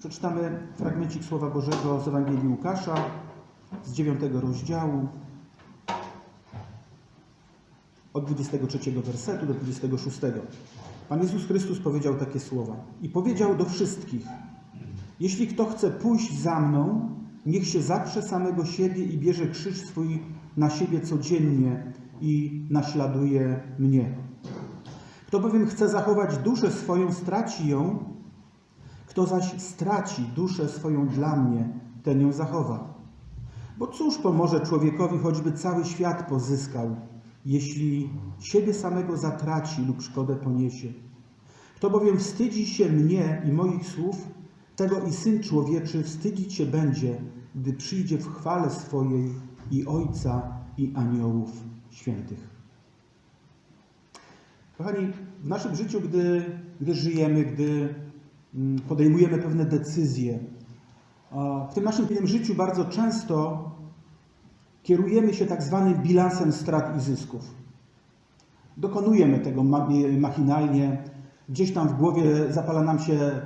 Przeczytamy fragmencik Słowa Bożego z Ewangelii Łukasza z 9 rozdziału od 23 wersetu do 26. Pan Jezus Chrystus powiedział takie słowa i powiedział do wszystkich: Jeśli kto chce pójść za mną, niech się zaprze samego siebie i bierze krzyż swój na siebie codziennie i naśladuje mnie. Kto bowiem chce zachować duszę swoją, straci ją, kto zaś straci duszę swoją dla mnie, ten ją zachowa. Bo cóż pomoże człowiekowi, choćby cały świat pozyskał, jeśli siebie samego zatraci lub szkodę poniesie? Kto bowiem wstydzi się mnie i moich słów, tego i Syn Człowieczy wstydzić się będzie, gdy przyjdzie w chwale swojej i Ojca i aniołów świętych. Kochani, w naszym życiu, gdy, gdy żyjemy, gdy podejmujemy pewne decyzje, w tym naszym życiu bardzo często kierujemy się tak zwanym bilansem strat i zysków. Dokonujemy tego ma- machinalnie, gdzieś tam w głowie zapala nam się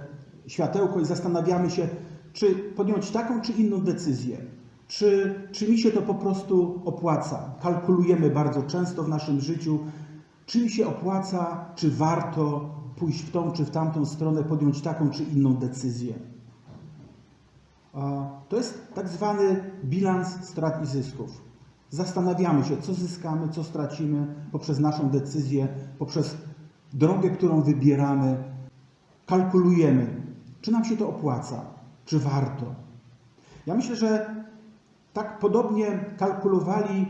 światełko i zastanawiamy się, czy podjąć taką czy inną decyzję. Czy, czy mi się to po prostu opłaca? Kalkulujemy bardzo często w naszym życiu, czy mi się opłaca, czy warto pójść w tą czy w tamtą stronę, podjąć taką czy inną decyzję. To jest tak zwany bilans strat i zysków. Zastanawiamy się, co zyskamy, co stracimy poprzez naszą decyzję, poprzez drogę, którą wybieramy. Kalkulujemy, czy nam się to opłaca, czy warto. Ja myślę, że tak podobnie kalkulowali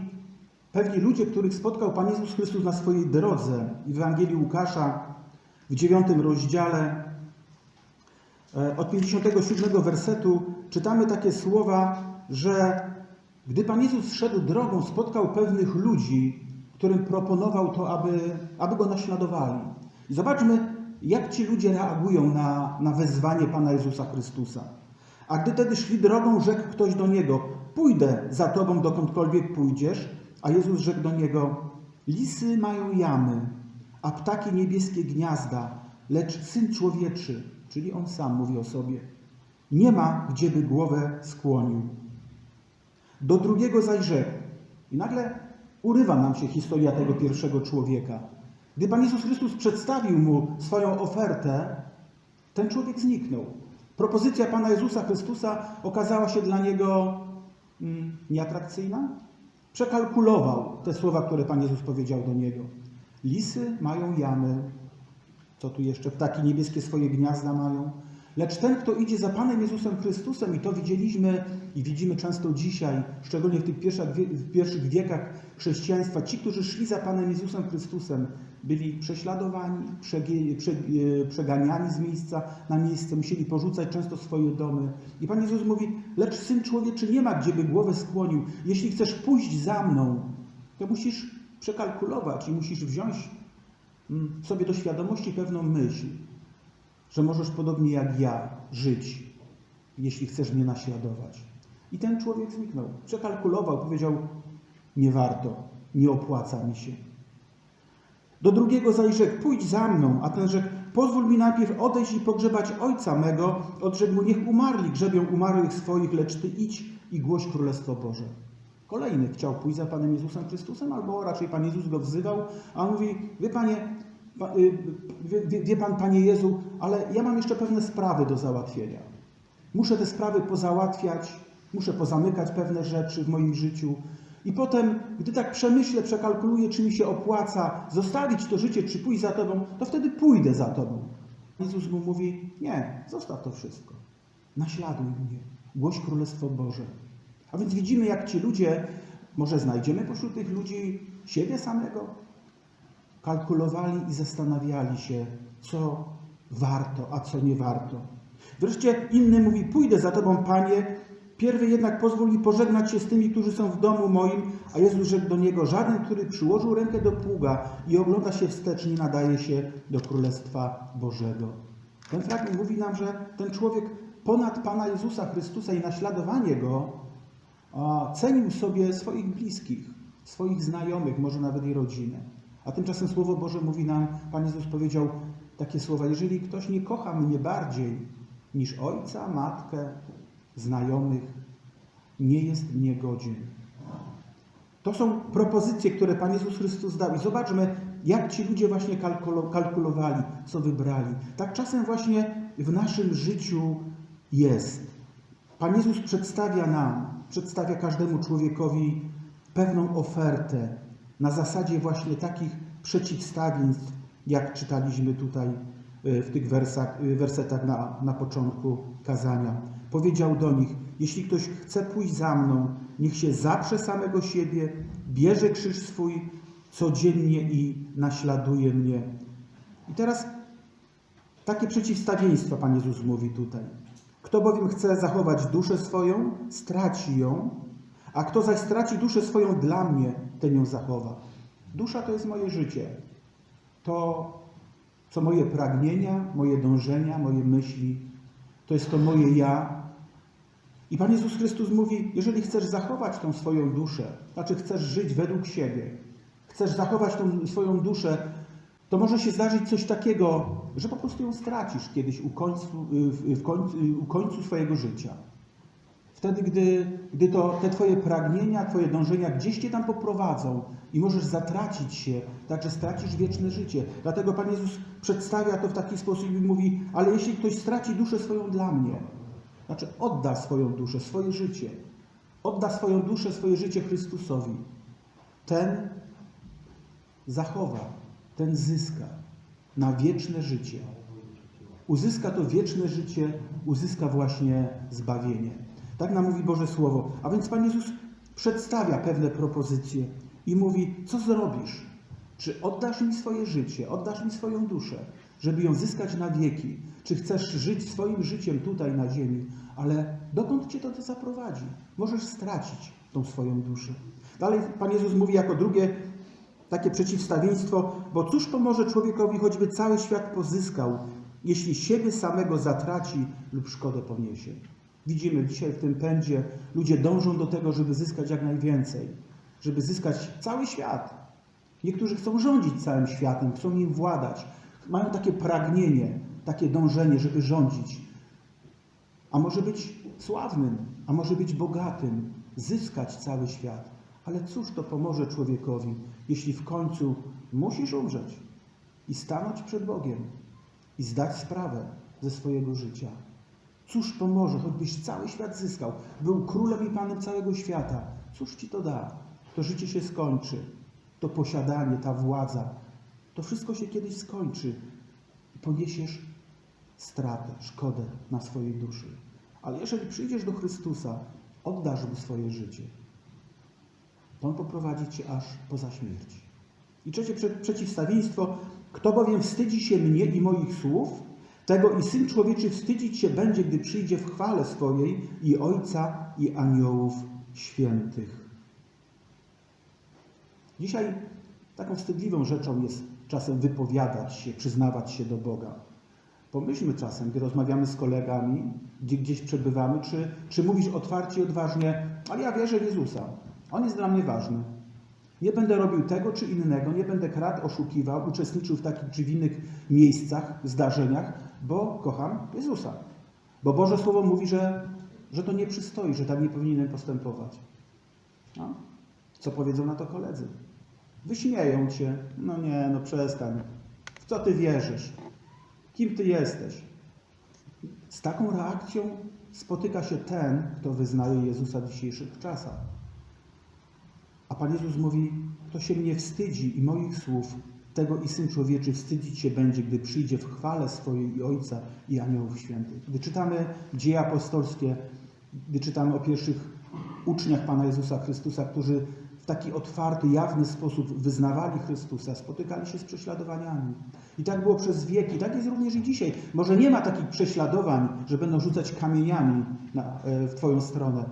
pewni ludzie, których spotkał Pan Jezus Chrystus na swojej drodze. I w Ewangelii Łukasza w dziewiątym rozdziale e, od 57 wersetu czytamy takie słowa, że gdy Pan Jezus szedł drogą, spotkał pewnych ludzi, którym proponował to, aby, aby go naśladowali. I zobaczmy, jak ci ludzie reagują na, na wezwanie Pana Jezusa Chrystusa. A gdy tedy szli drogą, rzekł ktoś do niego: Pójdę za tobą dokądkolwiek pójdziesz. A Jezus rzekł do niego: Lisy mają jamy, a ptaki niebieskie gniazda, lecz syn człowieczy, czyli on sam mówi o sobie, nie ma, gdzieby głowę skłonił. Do drugiego zaś rzekł. I nagle urywa nam się historia tego pierwszego człowieka. Gdy Pan Jezus Chrystus przedstawił mu swoją ofertę, ten człowiek zniknął. Propozycja Pana Jezusa Chrystusa okazała się dla niego mm, nieatrakcyjna. Przekalkulował te słowa, które Pan Jezus powiedział do niego. Lisy mają jamy, co tu jeszcze? Ptaki niebieskie swoje gniazda mają. Lecz ten, kto idzie za Panem Jezusem Chrystusem, i to widzieliśmy i widzimy często dzisiaj, szczególnie w tych pierwszych, wiekach chrześcijaństwa, ci, którzy szli za Panem Jezusem Chrystusem, byli prześladowani, e, przeganiani z miejsca na miejsce, musieli porzucać często swoje domy. I Pan Jezus mówi, lecz Syn Człowieczy nie ma, gdzieby głowę skłonił. Jeśli chcesz pójść za mną, to musisz przekalkulować i musisz wziąć mm, sobie do świadomości pewną myśl, że możesz podobnie jak ja żyć, jeśli chcesz mnie naśladować. I ten człowiek zniknął. Przekalkulował, powiedział: Nie warto, nie opłaca mi się. Do drugiego zaś rzekł: Pójdź za mną, a ten rzekł: Pozwól mi najpierw odejść i pogrzebać ojca mego. Odrzekł mu: Niech umarli grzebią umarłych swoich, lecz ty idź i głoś Królestwo Boże. Kolejny chciał pójść za Panem Jezusem Chrystusem, albo raczej Pan Jezus go wzywał, a on mówi: Wie Panie, pa- y, wie, wie Pan, Panie Jezu, ale ja mam jeszcze pewne sprawy do załatwienia. Muszę te sprawy pozałatwiać, muszę pozamykać pewne rzeczy w moim życiu. I potem, gdy tak przemyślę, przekalkuluję, czy mi się opłaca zostawić to życie, czy pójść za Tobą, to wtedy pójdę za Tobą. Jezus mu mówi: Nie, zostaw to wszystko. Naśladuj mnie, głoś Królestwo Boże. A więc widzimy, jak ci ludzie, może znajdziemy pośród tych ludzi siebie samego, kalkulowali i zastanawiali się, co warto, a co nie warto. Wreszcie inny mówi: Pójdę za Tobą, Panie. Pierwy jednak pozwól mi pożegnać się z tymi, którzy są w domu moim. A Jezus rzekł do niego: Żaden, który przyłożył rękę do pługa i ogląda się wstecz, nie nadaje się do Królestwa Bożego. Ten fragment mówi nam, że ten człowiek ponad Pana Jezusa Chrystusa i naśladowanie Go a, cenił sobie swoich bliskich, swoich znajomych, może nawet i rodzinę. A tymczasem Słowo Boże mówi nam, Pan Jezus powiedział takie słowa, jeżeli ktoś nie kocha mnie bardziej niż ojca, matkę, znajomych, nie jest mnie godzien. To są propozycje, które Pan Jezus Chrystus dał. I zobaczmy, jak ci ludzie właśnie kalkulo- kalkulowali, co wybrali. Tak czasem właśnie w naszym życiu jest. Pan Jezus przedstawia nam, przedstawia każdemu człowiekowi pewną ofertę na zasadzie właśnie takich przeciwstawieństw, jak czytaliśmy tutaj y, w tych wersach, y, wersetach na, na początku kazania. Powiedział do nich: Jeśli ktoś chce pójść za mną, niech się zaprze samego siebie, bierze krzyż swój codziennie i naśladuje mnie. I teraz takie przeciwstawieństwo Pan Jezus mówi tutaj. Kto bowiem chce zachować duszę swoją, straci ją, a kto zaś straci duszę swoją dla mnie, ten ją zachowa. Dusza to jest moje życie. To, co moje pragnienia, moje dążenia, moje myśli, to jest to moje ja. I Pan Jezus Chrystus mówi, jeżeli chcesz zachować tą swoją duszę, znaczy chcesz żyć według siebie, chcesz zachować tą swoją duszę, to może się zdarzyć coś takiego, że po prostu ją stracisz kiedyś u końcu, w, w końcu, u końcu swojego życia. Wtedy, gdy, gdy to te Twoje pragnienia, Twoje dążenia gdzieś Cię tam poprowadzą i możesz zatracić się, także stracisz wieczne życie. Dlatego Pan Jezus przedstawia to w taki sposób i mówi, ale jeśli ktoś straci duszę swoją dla mnie, znaczy odda swoją duszę, swoje życie, odda swoją duszę, swoje życie Chrystusowi, ten zachowa, ten zyska na wieczne życie. Uzyska to wieczne życie, uzyska właśnie zbawienie. Tak nam mówi Boże Słowo. A więc Pan Jezus przedstawia pewne propozycje i mówi, co zrobisz? Czy oddasz mi swoje życie, oddasz mi swoją duszę, żeby ją zyskać na wieki? Czy chcesz żyć swoim życiem tutaj na ziemi? Ale dokąd Cię to zaprowadzi? Możesz stracić tą swoją duszę. Dalej Pan Jezus mówi jako drugie takie przeciwstawieństwo, bo cóż pomoże człowiekowi, choćby cały świat pozyskał, jeśli siebie samego zatraci lub szkodę poniesie. Widzimy dzisiaj w tym pędzie, ludzie dążą do tego, żeby zyskać jak najwięcej, żeby zyskać cały świat. Niektórzy chcą rządzić całym światem, chcą nim władać, mają takie pragnienie, takie dążenie, żeby rządzić. A może być sławnym, a może być bogatym, zyskać cały świat. Ale cóż to pomoże człowiekowi, jeśli w końcu musisz umrzeć i stanąć przed Bogiem i zdać sprawę ze swojego życia? Cóż pomoże, choćbyś cały świat zyskał, był królem i panem całego świata? Cóż ci to da? To życie się skończy, to posiadanie, ta władza, to wszystko się kiedyś skończy i poniesiesz stratę, szkodę na swojej duszy. Ale jeżeli przyjdziesz do Chrystusa, oddasz Mu swoje życie, On poprowadzi Cię aż poza śmierć. I trzecie prze- przeciwstawieństwo, kto bowiem wstydzi się mnie i moich słów, tego i Syn Człowieczy wstydzić się będzie, gdy przyjdzie w chwale swojej i Ojca i aniołów świętych. Dzisiaj taką wstydliwą rzeczą jest czasem wypowiadać się, przyznawać się do Boga. Pomyślmy czasem, gdy rozmawiamy z kolegami, gdzie gdzieś przebywamy, czy, czy mówisz otwarcie i odważnie, ale ja wierzę w Jezusa. On jest dla mnie ważny. Nie będę robił tego czy innego, nie będę kradł, oszukiwał, uczestniczył w takich czy w innych miejscach, zdarzeniach, bo kocham Jezusa. Bo Boże Słowo mówi, że, że to nie przystoi, że tak nie powinienem postępować. No. Co powiedzą na to koledzy? Wyśmieją cię. No nie, no przestań. W co ty wierzysz? Kim ty jesteś? Z taką reakcją spotyka się ten, kto wyznaje Jezusa w dzisiejszych czasach. A Pan Jezus mówi, kto się mnie wstydzi i moich słów, tego i Syn Człowieczy wstydzić się będzie, gdy przyjdzie w chwale swojej i Ojca i aniołów świętych. Gdy czytamy dzieje apostolskie, gdy czytamy o pierwszych uczniach Pana Jezusa Chrystusa, którzy w taki otwarty, jawny sposób wyznawali Chrystusa, spotykali się z prześladowaniami. I tak było przez wieki, tak jest również i dzisiaj. Może nie ma takich prześladowań, że będą rzucać kamieniami na, e, w Twoją stronę,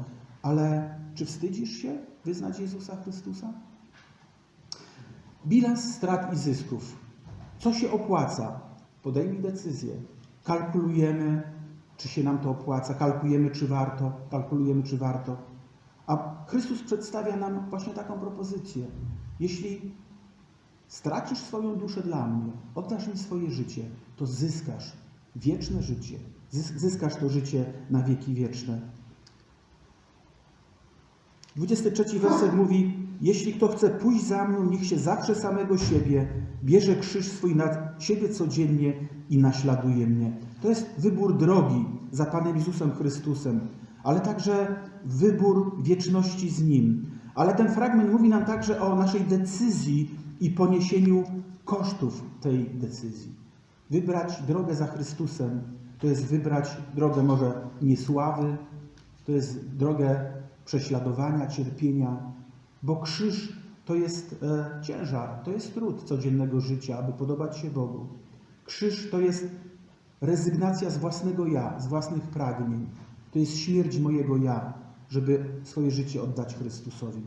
ale czy wstydzisz się wyznać Jezusa Chrystusa? Bilans strat i zysków. Co się opłaca? Podejmij decyzję. Kalkulujemy, czy się nam to opłaca, kalkulujemy, czy warto, kalkulujemy, czy warto. A Chrystus przedstawia nam właśnie taką propozycję. Jeśli stracisz swoją duszę dla mnie, oddasz mi swoje życie, to zyskasz wieczne życie, Zys- Zyskasz to życie na wieki wieczne. 23 werset mówi: Jeśli kto chce pójść za mną, niech się zaprze samego siebie, bierze krzyż swój na siebie codziennie i naśladuje mnie. To jest wybór drogi za Panem Jezusem Chrystusem, ale także wybór wieczności z Nim. Ale ten fragment mówi nam także o naszej decyzji i poniesieniu kosztów tej decyzji. Wybrać drogę za Chrystusem to jest wybrać drogę może niesławy, to jest drogę prześladowania, cierpienia, bo krzyż to jest e, ciężar, to jest trud codziennego życia, aby podobać się Bogu. Krzyż to jest rezygnacja z własnego ja, z własnych pragnień. To jest śmierć mojego ja, żeby swoje życie oddać Chrystusowi.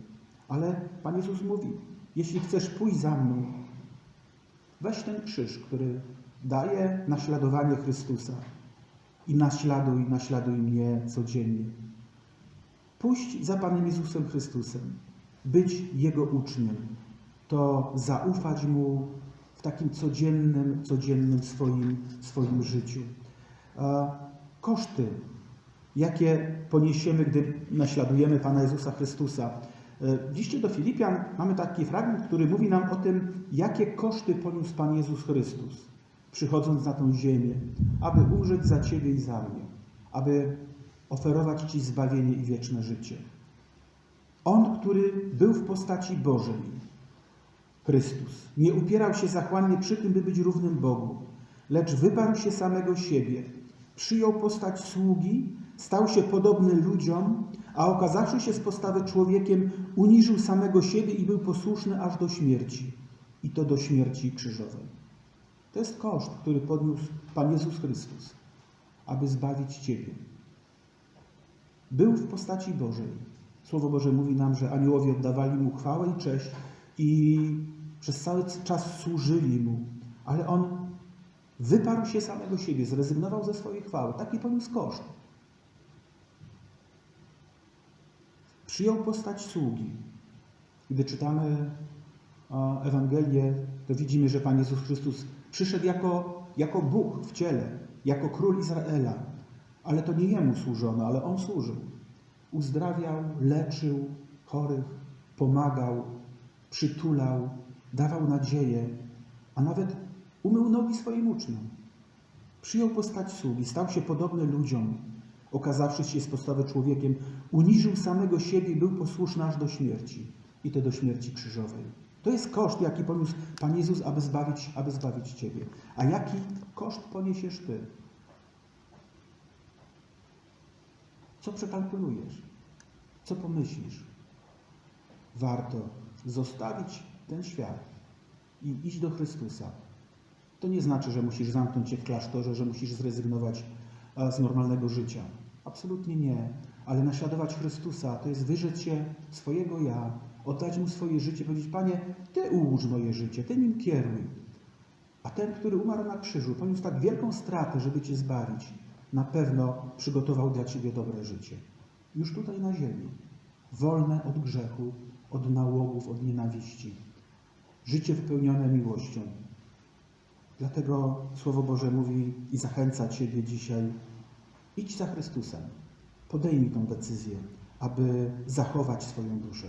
Ale Pan Jezus mówi, jeśli chcesz pójść za mną, weź ten krzyż, który daje naśladowanie Chrystusa i naśladuj, naśladuj mnie codziennie. Pójść za Panem Jezusem Chrystusem, być Jego uczniem, to zaufać Mu w takim codziennym, codziennym swoim, swoim życiu. Koszty, jakie poniesiemy, gdy naśladujemy Pana Jezusa Chrystusa. E, W liście do Filipian mamy taki fragment, który mówi nam o tym, jakie koszty poniósł Pan Jezus Chrystus, przychodząc na tą ziemię, aby umrzeć za Ciebie i za mnie, aby oferować Ci zbawienie i wieczne życie. On, który był w postaci Bożej, Chrystus, nie upierał się zachłannie przy tym, by być równym Bogu, lecz wyparł się samego siebie, przyjął postać sługi, stał się podobny ludziom, a okazawszy się z postawy człowiekiem, uniżył samego siebie i był posłuszny aż do śmierci, i to do śmierci krzyżowej. To jest koszt, który podniósł Pan Jezus Chrystus, aby zbawić Ciebie. Był w postaci Bożej. Słowo Boże mówi nam, że aniołowie oddawali Mu chwałę i cześć i przez cały czas służyli Mu, ale On wyparł się samego siebie, zrezygnował ze swojej chwały. Taki poniósł koszt. Przyjął postać sługi. Gdy czytamy o Ewangelię, to widzimy, że Pan Jezus Chrystus przyszedł jako, jako Bóg w ciele, jako król Izraela. Ale to nie Jemu służono, ale On służył. Uzdrawiał, leczył chorych, pomagał, przytulał, dawał nadzieję, a nawet umył nogi swoim uczniom. Przyjął postać sługi, stał się podobny ludziom, okazawszy się z postawy człowiekiem, uniżył samego siebie i był posłuszny aż do śmierci, i to do śmierci krzyżowej. To jest koszt, jaki poniósł Pan Jezus, aby zbawić, aby zbawić Ciebie. A jaki koszt poniesiesz Ty? Co przekalkulujesz? Co pomyślisz? Warto zostawić ten świat i iść do Chrystusa. To nie znaczy, że musisz zamknąć się w klasztorze, że musisz zrezygnować z normalnego życia. Absolutnie nie. Ale naśladować Chrystusa to jest wyrzec się swojego ja, oddać Mu swoje życie, powiedzieć, Panie, Ty ułóż moje życie, Ty nim kieruj. A ten, który umarł na krzyżu, poniósł tak wielką stratę, żeby Cię zbawić, na pewno przygotował dla Ciebie dobre życie. Już tutaj na ziemi. Wolne od grzechu, od nałogów, od nienawiści. Życie wypełnione miłością. Dlatego Słowo Boże mówi i zachęca Ciebie dzisiaj. Idź za Chrystusem. Podejmij tą decyzję, aby zachować swoją duszę.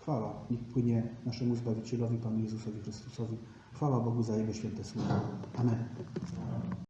Chwała niech płynie naszemu Zbawicielowi, Panu Jezusowi Chrystusowi. Chwała Bogu za Jego święte słowo. Amen.